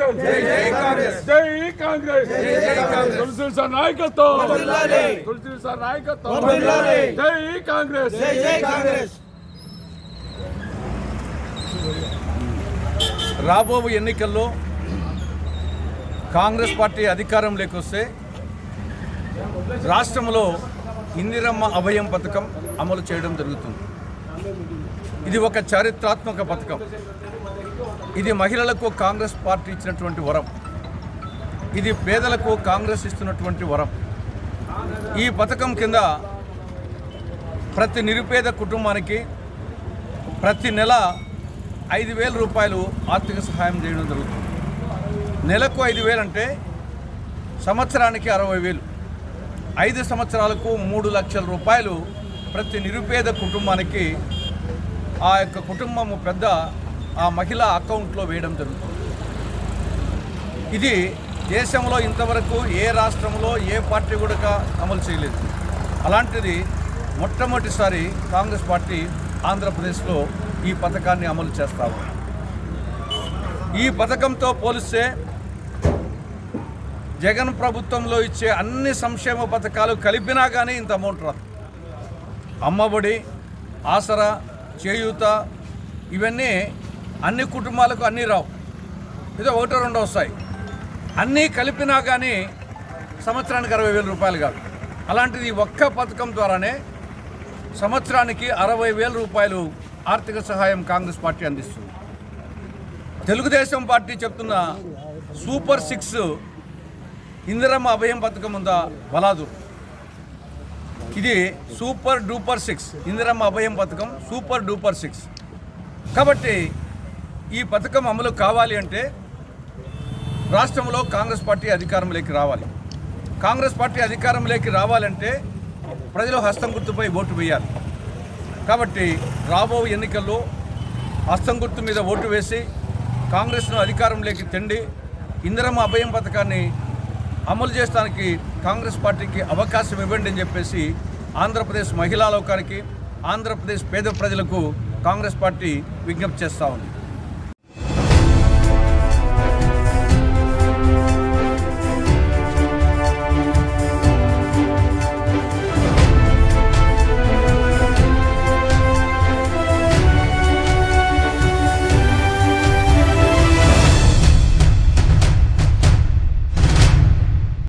కాంగ్రెస్. జై కాంగ్రెస్. తులసిల్ నాయకత్వం. తులసిల్ నాయకత్వం. జై కాంగ్రెస్. రాబోవు ఎన్నికల్లో కాంగ్రెస్ పార్టీ అధికారం లేకొస్తే రాష్ట్రంలో ఇందిరమ్మ అభయం పథకం అమలు చేయడం జరుగుతుంది. ఇది ఒక చారిత్రాత్మక పథకం. ఇది మహిళలకు కాంగ్రెస్ పార్టీ ఇచ్చినటువంటి వరం. ఇది పేదలకు కాంగ్రెస్ ఇస్తున్నటువంటి వరం. ఈ పథకం కింద ప్రతి నిరుపేద కుటుంబానికి ప్రతి నెల ఐదు వేల రూపాయలు ఆర్థిక సహాయం చేయడం జరుగుతుంది. నెలకు ఐదు వేలు అంటే సంవత్సరానికి అరవై వేలు. ఐదు సంవత్సరాలకు మూడు లక్షల రూపాయలు ప్రతి నిరుపేద కుటుంబానికి ఆ యొక్క కుటుంబము పెద్ద ఆ మహిళ అకౌంట్లో వేయడం జరుగుతుంది. ఇది దేశంలో ఇంతవరకు ఏ రాష్ట్రంలో ఏ పార్టీ కూడా అమలు చేయలేదు. అలాంటిది మొట్టమొదటిసారి కాంగ్రెస్ పార్టీ ఆంధ్రప్రదేశ్లో ఈ పథకాన్ని అమలు చేస్తాము ఈ పథకంతో పోలిస్తే జగన్ ప్రభుత్వంలో ఇచ్చే అన్ని సంక్షేమ పథకాలు కలిపినా కానీ ఇంత అమౌంట్ రాదు. అమ్మఒడి ఆసరా చేయూత ఇవన్నీ అన్ని కుటుంబాలకు అన్నీ రావు. ఏదో ఒకటో రెండో వస్తాయి. అన్నీ కలిపినా కానీ సంవత్సరానికి అరవై వేల రూపాయలు కాదు. అలాంటిది ఒక్క పథకం ద్వారానే సంవత్సరానికి అరవై వేల రూపాయలు ఆర్థిక సహాయం కాంగ్రెస్ పార్టీ అందిస్తుంది. తెలుగుదేశం పార్టీ చెప్తున్న సూపర్ సిక్స్ ఇందిరమ్మ అభయం పథకం ఉందా? బలాదు ఇది సూపర్ డూపర్ సిక్స్. ఇందిరమ్మ అభయం పథకం సూపర్ డూపర్ సిక్స్. కాబట్టి ఈ పథకం అమలు కావాలి అంటే రాష్ట్రంలో కాంగ్రెస్ పార్టీ అధికారంలోకి రావాలి. కాంగ్రెస్ పార్టీ అధికారంలోకి రావాలంటే ప్రజలు హస్తం గుర్తుపై ఓటు వేయాలి. కాబట్టి రాబో ఎన్నికల్లో హస్తం గుర్తు మీద ఓటు వేసి కాంగ్రెస్ను అధికారంలోకి తెండి ఇందిరమ్మ అభయం పథకాన్ని అమలు చేయడానికి కాంగ్రెస్ పార్టీకి అవకాశం ఇవ్వండి అని చెప్పేసి ఆంధ్రప్రదేశ్ మహిళా లోకానికి ఆంధ్రప్రదేశ్ పేద ప్రజలకు కాంగ్రెస్ పార్టీ విజ్ఞప్తి చేస్తూ ఉంది.